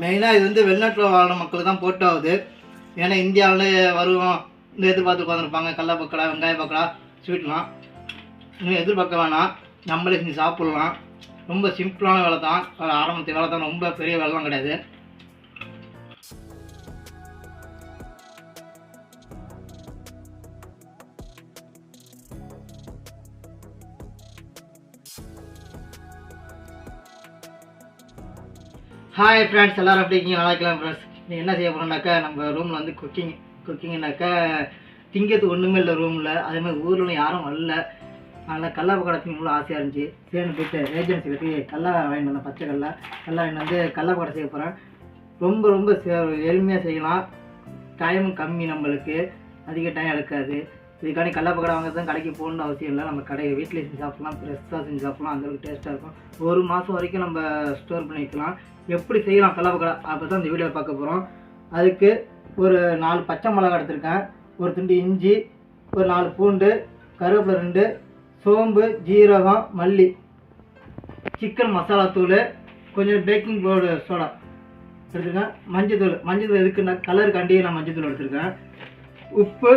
மெயினாக இது வந்து வெளிநாட்டில் வாழ மக்களுக்கு தான் போட்டாகுது ஏன்னா இந்தியாவில் வருவோம். இந்த எதிர்பார்த்து உட்காந்துருப்பாங்க கடல பக்கடா வெங்காய பக்கடா ஸ்வீட்லாம் இன்னும் எதிர்பார்க்க வேணாம். நம்மளே செஞ்சு சாப்பிட்லாம். ரொம்ப சிம்பிளான வேலை தான் ஆரம்பத்து வேலை தான் ரொம்ப பெரிய வேலைலாம் கிடையாது. ஹாய் ஃப்ரெண்ட்ஸ் எல்லோரும் எப்படி இருக்கீங்க? நல்லா இருக்கலாம் ஃப்ரெண்ட்ஸ் நீ என்ன செய்ய போகிறோம்னாக்கா நம்ம ரூமில் வந்து குக்கிங் குக்கிங்னாக்கா திங்கிறதுக்கு ஒன்றுமே இல்லை ரூமில் அதேமாதிரி ஊரில் யாரும் வரல. அதனால் கல்லா பக்கடா திங்கணும் ஆசையாக இருந்துச்சு. சரின்னு போயிட்டு ஏஜென்சியில் போய் கடல வாங்கிட்டு வந்தேன் பச்சை கல்லா. கல்லா வாங்கிட்டு வந்து கடல பக்கடா செய்ய போகிறேன் ரொம்ப ரொம்ப எளிமையாக செய்யலாம். டைமும் கம்மி நம்மளுக்கு. அதிக டைம் எடுக்காது. இதுக்காண்டி கடலப்பக்கடை வாங்குறது வாங்க தான் கடைக்கு போகணுன்னு அவசியம் இல்லை. நம்ம கடை வீட்டில் செஞ்சு சாப்பிட்லாம் ஃப்ரெஷ்ஷாக செஞ்சு சாப்பிட்லாம். அந்தளவுக்கு டேஸ்ட்டாக இருக்கும். ஒரு மாதம் வரைக்கும் நம்ம ஸ்டோர் பண்ணி வைக்கலாம். எப்படி செய்யலாம் கடல அப்போ தான் இந்த வீடியோ பார்க்க போகிறோம் அதுக்கு ஒரு நாலு பச்சை மிளகா எடுத்திருக்கேன். ஒரு துண்டு இஞ்சி ஒரு நாலு பூண்டு கருவேப்பிலை ரெண்டு சோம்பு ஜீரகம் மல்லி சிக்கன் மசாலா தூள் கொஞ்சம் பேக்கிங் பவுடர் சோடா எடுத்துருக்கேன். மஞ்சத்தூள் மஞ்சத்தூள் எதுக்குன்னா கலருக்காண்டி நான் மஞ்சத்தூள் எடுத்திருக்கேன். உப்பு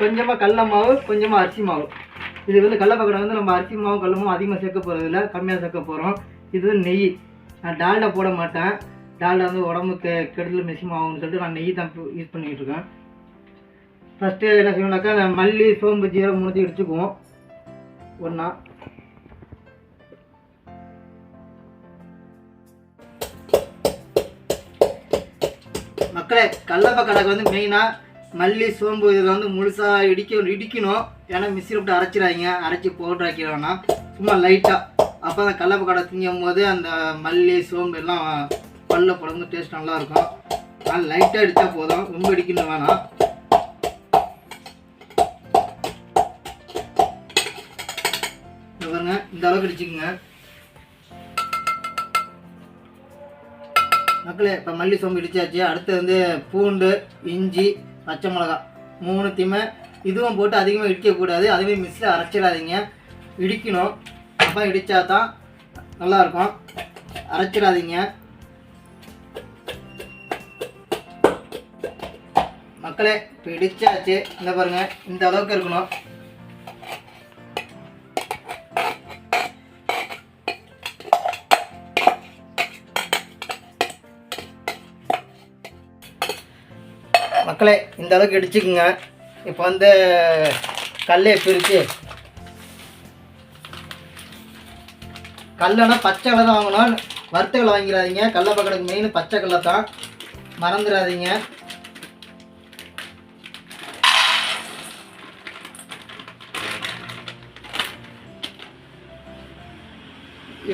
கொஞ்சமாக கடல மாவு கொஞ்சமாக அரிசி மாவு. இது வந்து கடல பக்கடை வந்து நம்ம அரிசி மாவு கடல மாவு அதிகமாக சேர்க்க போகிறதில்ல கம்மியாக சேர்க்க போகிறோம் இது வந்து நெய். நான் டால்டா போட மாட்டேன். டால்டா வந்து உடம்புக்கு கெடுதல் மிஷம் ஆகும்னு சொல்லிட்டு நான் நெய் தான் யூஸ் பண்ணிக்கிட்டு இருக்கேன். ஃபஸ்ட்டு என்ன செய்யணும்னாக்கா மல்லி சோம்பு ஜீரகம் மூணுத்தையும் இடிச்சுக்குவோம். ஒன்றா மக்களே கடலப்பா கடைக்கு வந்து மெயினாக மல்லி சோம்பு இதில் வந்து முழுசாக இடிக்க இடிக்கணும். ஏன்னா மிக்சியில் விட்டு அரைச்சிடாங்க அரைச்சி பவுட்ரு ஆக்கிட வேணாம் சும்மா லைட்டாக அப்போ அந்த கடலப்பு கடை திங்கும் போது அந்த மல்லி சோம்பு எல்லாம் பல்ல புடம்பு டேஸ்ட் நல்லாயிருக்கும். ஆனால் லைட்டாக அடித்தா போதும். ரொம்ப இடிக்கணும் வேணாம். பாருங்க. இந்த அளவுக்கு அடிச்சுக்கோங்க மக்களே இப்போ மல்லி சோம்பு இடிச்சாச்சு. அடுத்து வந்து பூண்டு இஞ்சி பச்சை மிளகா. மூணுத்தையுமே இதுவும் போட்டு அதிகமாக இடிக்கக்கூடாது. அதுவே மிக்ஸில் அரைச்சிடாதீங்க. இடிக்கணும். அப்போ இடித்தா தான் நல்லாயிருக்கும். அரைச்சிடாதீங்க. மக்களே இப்போ இடிச்சாச்சு. இந்த பாருங்கள் இந்த அளவுக்கு இருக்கணும். மக்களே இந்த அளவுக்கு இடிச்சுக்குங்க. இப்போ வந்து கல்லை பிரித்து கல்லனா பச்சை கல்லை தான் வாங்கணும். வறுத்த கல்லை வாங்கிடாதீங்க. கடல பக்கத்துக்கு மெயின் பச்சை கல்லை தான். மறந்துடாதீங்க.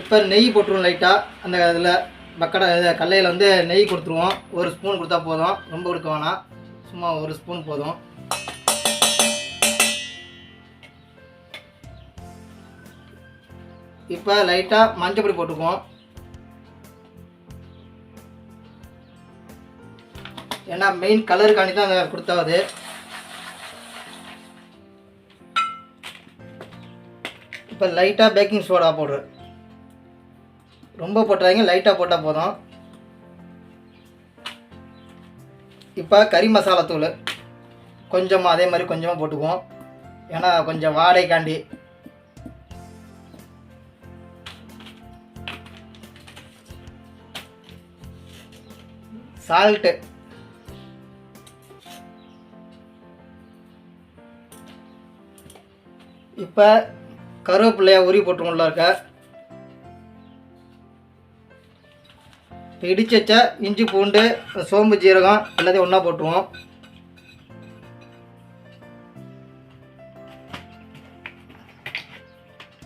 இப்போ நெய் போட்டுருவோம் லைட்டாக அந்த இதில் பக்கடை இது கல்லையில் வந்து நெய் கொடுத்துருவோம். ஒரு ஸ்பூன் கொடுத்தா போதும். ரொம்ப கொடுக்க வேணாம். சும்மா ஒரு ஸ்பூன் போதும். இப்போ லைட்டாக மஞ்சப்பொடி போட்டுக்குவோம். ஏன்னா மெயின் கலருக்காண்டி தான் அதை கொடுத்தாவது. இப்போ லைட்டாக பேக்கிங் சோடா போடுறேன் ரொம்ப போட்டாதீங்க லைட்டாக போட்டால் போதும். இப்போ கறி மசாலா தூள். கொஞ்சமாக அதே மாதிரி கொஞ்சமாக போட்டுக்குவோம். ஏன்னா கொஞ்சம் வாடகைக்காண்டி சால்ட்டு. இப்போ கருவேப்பிள்ளைய உரி போட்டுக்கொள்ள இருக்க. இடிச்சு வச்ச இஞ்சி பூண்டு சோம்பு ஜீரகம் எல்லாத்தையும் ஒன்றா போட்டுருவோம்.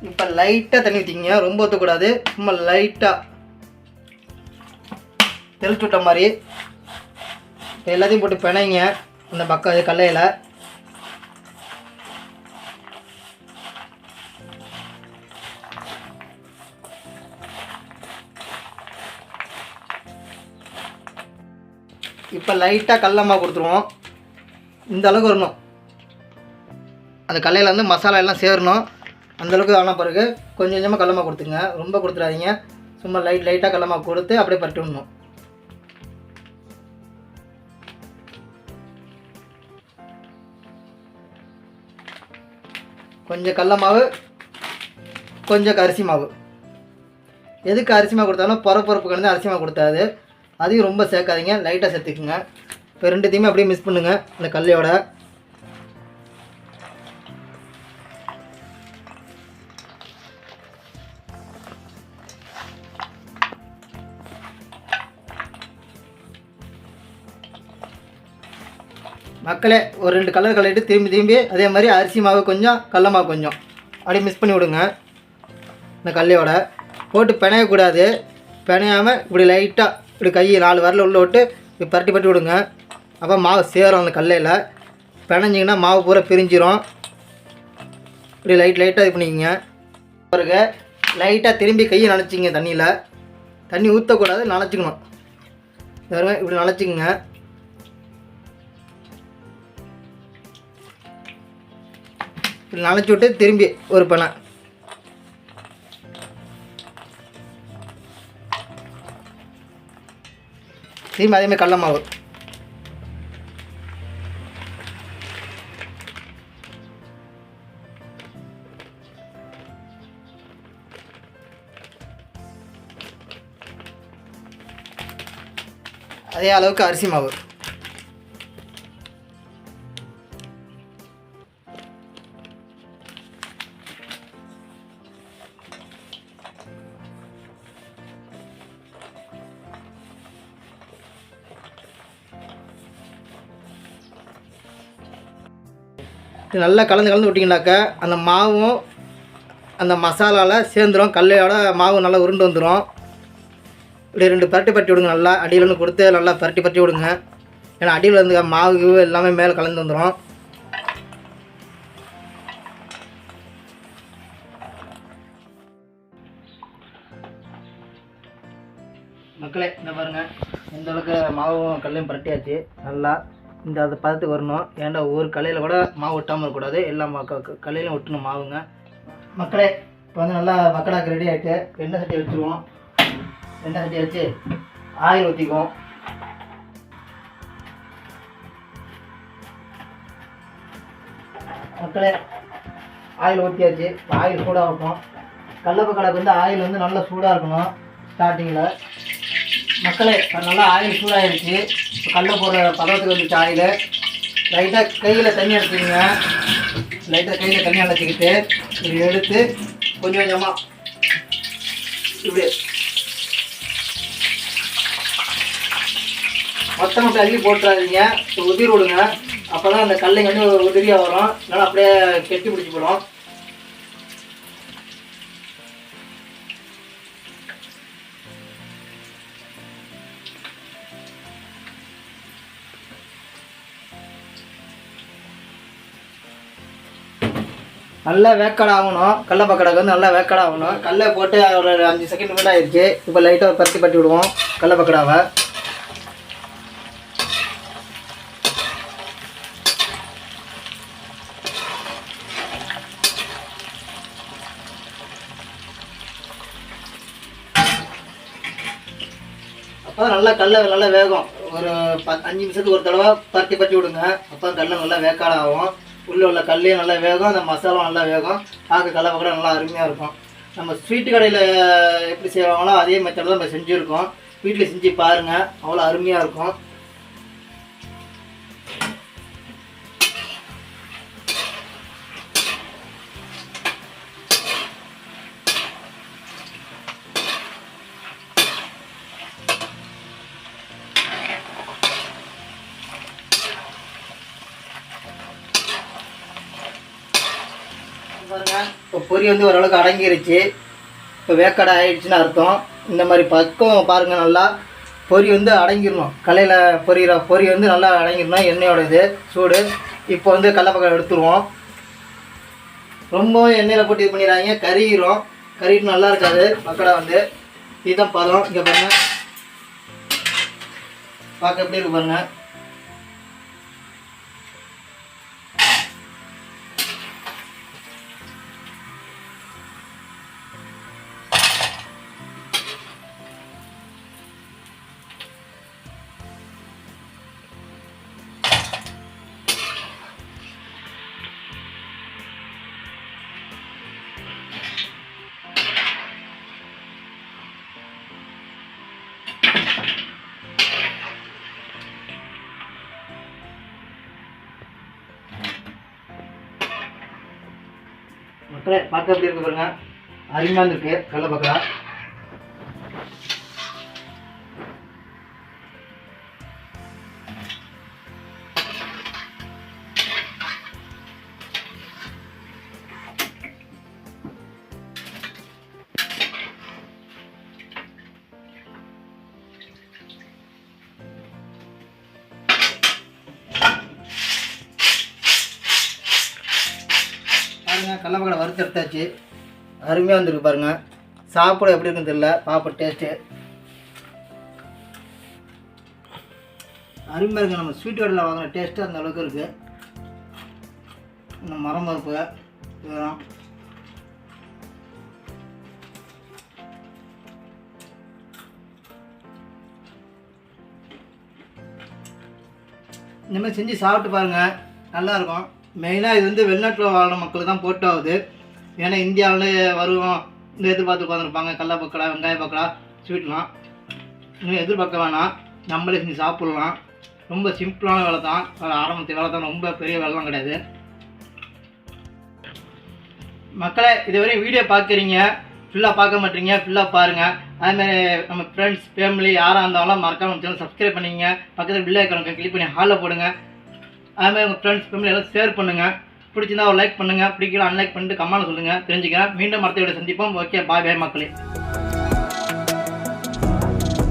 இப்போ லைட்டாக தண்ணி ஊற்றிக்கிங்க ரொம்ப ஊற்றக்கூடாது சும்மா லைட்டாக தெளிச்சு விட்ட மாதிரி. எல்லாத்தையும் போட்டு பிணைங்க அந்த பக்கம் கல்லையில். இப்போ லைட்டாக கடலமா கொடுத்துருவோம். இந்த அளவுக்கு வரணும். அந்த கல்லையில் வந்து மசாலா எல்லாம் சேரணும். அந்த அளவுக்கு ஆன பிறகு கொஞ்சம் கொஞ்சமாக கடலமா கொடுத்துங்க ரொம்ப கொடுத்துடாதீங்க. சும்மா லைட் லைட்டாக கடல கொடுத்து அப்படியே பரட்டி விடணும். கொஞ்சம் கடல மாவு கொஞ்சம் அரிசி மாவு. எதுக்கு அரிசி மாவு கொடுத்தாலும் பொறப்பொறப்புக்கு வந்து அரிசி மாவு கொடுத்தாது. அதையும் ரொம்ப சேர்க்காதீங்க. லைட்டாக சேர்த்துக்குங்க. இப்போ ரெண்டுத்தையுமே அப்படியே மிஸ் பண்ணுங்க. இந்த கல்லையோட. மக்களே ஒரு ரெண்டு கலர் கலரிட்டு திரும்பி திரும்பி அதே மாதிரி அரிசி மாவு கொஞ்சம் கடல மாவு கொஞ்சம். அப்படியே மிஸ் பண்ணி விடுங்க. இந்த கல்லையோட. போட்டு பிணையக்கூடாது. பிணையாமல் இப்படி லைட்டாக இப்படி கையை நாலு வரல உள்ள விட்டு இப்படி பரட்டி பரட்டி விடுங்க. அப்போ மாவு சேரும் அந்த கல்லையில். பிணைஞ்சிங்கன்னா மாவு பூரா பிரிஞ்சிரும். இப்படி லைட் லைட்டாக இது பண்ணிக்கங்க. பிறகு லைட்டாக திரும்பி கையை நனைச்சிங்க தண்ணியில். தண்ணி ஊற்றக்கூடாது நனைச்சிக்கணும். பாருங்க இப்படி நனைச்சிக்கங்க. இப்படி நனைச்சி விட்டு திரும்பி ஒரு பணம் திரும்பி அதேமாதிரி கடல மாவு அதே அளவுக்கு அரிசி மாவு இது நல்லா கலந்து கலந்து விட்டிங்கனாக்கா அந்த மாவும் அந்த மசாலாவில் சேர்ந்துரும். கல்லையோட மாவு நல்லா உருண்டு வந்துடும் இப்படி ரெண்டு பரட்டி பரட்டி விடுங்க நல்லா. அடியில் கொடுத்து நல்லா பரட்டி பரட்டி விடுங்க. ஏன்னா அடியில் இருந்து மாவு கீவு எல்லாமே மேலே கலந்து வந்துடும் மக்களே இந்த பாருங்கள் எந்தளவுக்கு மாவும் கல்லையும் பரட்டியாச்சு. நல்லா இந்த அது பதத்துக்கு வரணும். ஏன்டா ஒவ்வொரு கலையில் கூட மாவு ஒட்டாமல் இருக்கக்கூடாது. எல்லா மா க- ஒட்டணும் மாவுங்க. மக்களே இப்போ வந்து நல்லா மக்களாக்கு ரெடி ஆகிட்டு எண்ணெய் சட்டி வச்சுருவோம். எண்ணெய் சட்டி வச்சு ஆயில் ஊற்றிக்குவோம் மக்களே ஆயில் ஊற்றியாச்சு ஆயில் சூடாக வைப்போம் கடலப்ப கடைக்கு வந்து ஆயில் வந்து நல்லா சூடாக இருக்கணும். ஸ்டார்டிங்கில் மக்களே நல்லா ஆயில் சூடாயிருச்சு. இப்போ கடல போடுற பதத்துக்கு வந்துச்சு ஆயில். லைட்டாக கையில் தண்ணி அடைச்சிக்கங்க. லைட்டாக கையில் தண்ணி அடைச்சிக்கிட்டு இப்படி எடுத்து கொஞ்சம் கொஞ்சமாக இப்படி மொத்தம் மட்டும் அள்ளி போட்டுறாதீங்க. இப்போ உதிரி விடுங்க. அப்போ தான் அந்த கல்லை வந்து உதிரியாக வரும். நல்லா அப்படியே கெட்டி பிடிச்சி போடும். நல்லா வேக்காடு ஆகணும் கடல பக்கடாக்கு வந்து நல்லா வேக்காடு ஆகணும் கடலை போட்டு ஒரு அஞ்சு செகண்ட் மட்டும் ஆயிடுச்சு. இப்போ லைட்டாக பருத்தி பட்டி விடுவோம். கடல பக்கடாவை. அப்போ நல்லா கடல நல்லா வேகும். ஒரு ப அஞ்சு நிமிஷத்துக்கு ஒரு தடவை பருத்தி பட்டி விடுங்க. அப்போ கடல நல்லா வேக்காடாகும். உள்ளே உள்ள கல்லையும் நல்லா வேகும் அந்த மசாலாவும் நல்லா வேகும் பார்க்க கடல கூட நல்லா அருமையாக இருக்கும். நம்ம ஸ்வீட்டு கடையில் எப்படி செய்வாங்களோ அதே மெத்தடில் நம்ம செஞ்சுருக்கோம். வீட்டில் செஞ்சு பாருங்கள் அவ்வளோ அருமையாக இருக்கும். பாருங்கள் இப்போ பொரி வந்து ஓரளவுக்கு அடங்கிருச்சு. இப்போ வேக்காடை ஆயிடுச்சுன்னு அர்த்தம். இந்த மாதிரி பக்கம் பாருங்கள் நல்லா. பொரி வந்து அடங்கிடணும். கலையில் பொரியிற பொரி வந்து நல்லா அடங்கிடணும். எண்ணெயோட இது சூடு. இப்போ வந்து கடலப்பக்கம் எடுத்துருவோம். ரொம்பவும் எண்ணெயில் போட்டு இது பண்ணிடுறாங்க கறிகிறோம் கறிட்டு நல்லா இருக்காது. மக்கடை வந்து. இதுதான் பதம். இங்கே பாருங்கள் பார்க்க எப்படி இருக்கு பாருங்கள் மக்களே பார்க்க எப்படி இருக்கு பாருங்க. அருமையாக இருக்கு கடலை பக்கா பாருங்க கடலப்பக்கடை வறுத்து எடுத்தாச்சு. அருமையாக வந்திருக்கு பாருங்கள் சாப்பிட எப்படி இருக்குன்னு தெரியல. பாப்பா டேஸ்ட்டு அருமையாக இருக்குது நம்ம ஸ்வீட் கடையில் வாங்குகிற டேஸ்ட்டு அந்த அளவுக்கு இருக்குது இந்த மரம் பருப்பு இதெல்லாம். இந்த மாதிரி செஞ்சு சாப்பிட்டு பாருங்கள் நல்லாயிருக்கும் மெயினாக இது வந்து வெளிநாட்டில் வாழ்ற மக்களுக்கு தான் போட்டு ஆகுது. ஏன்னா இந்தியாவில் வருவோம். இந்த எதிர்பார்த்து உட்காந்துருப்பாங்க கடல பக்கடா வெங்காய பக்கடா ஸ்வீட்லாம் இன்னும் எதிர்பார்க்க வேணாம். நம்மளே செஞ்சு சாப்பிட்லாம். ரொம்ப சிம்பிளான வேலை தான். ஆரம்பத்து வேலை தான். ரொம்ப பெரிய வேலைலாம் கிடையாது. மக்களை இதுவரை வீடியோ பார்க்குறீங்க ஃபுல்லாக பார்க்க மாட்டீங்க. ஃபுல்லாக பாருங்கள் அதுமாதிரி நம்ம ஃப்ரெண்ட்ஸ் ஃபேமிலி யாராக இருந்தாலும் மறக்காமல் சேனல் சப்ஸ்கிரைப் பண்ணிக்கங்க. பக்கத்தில் பில் கணக்கு கிளிக் பண்ணி ஹாலில் போடுங்க. அதுமாதிரி உங்கள் ஃப்ரெண்ட்ஸ் ஃபேமிலி எல்லாம் ஷேர் பண்ணுங்கள் பிடிச்சிருந்தா ஒரு லைக் பண்ணுங்கள் பிடிக்கல அன்லைக் பண்ணிட்டு கமெண்ட் சொல்லுங்கள் தெரிஞ்சுக்கிறேன். மீண்டும் அடுத்த வீடியோ சந்திப்போம். ஓகே பாய் பாய் மக்களே.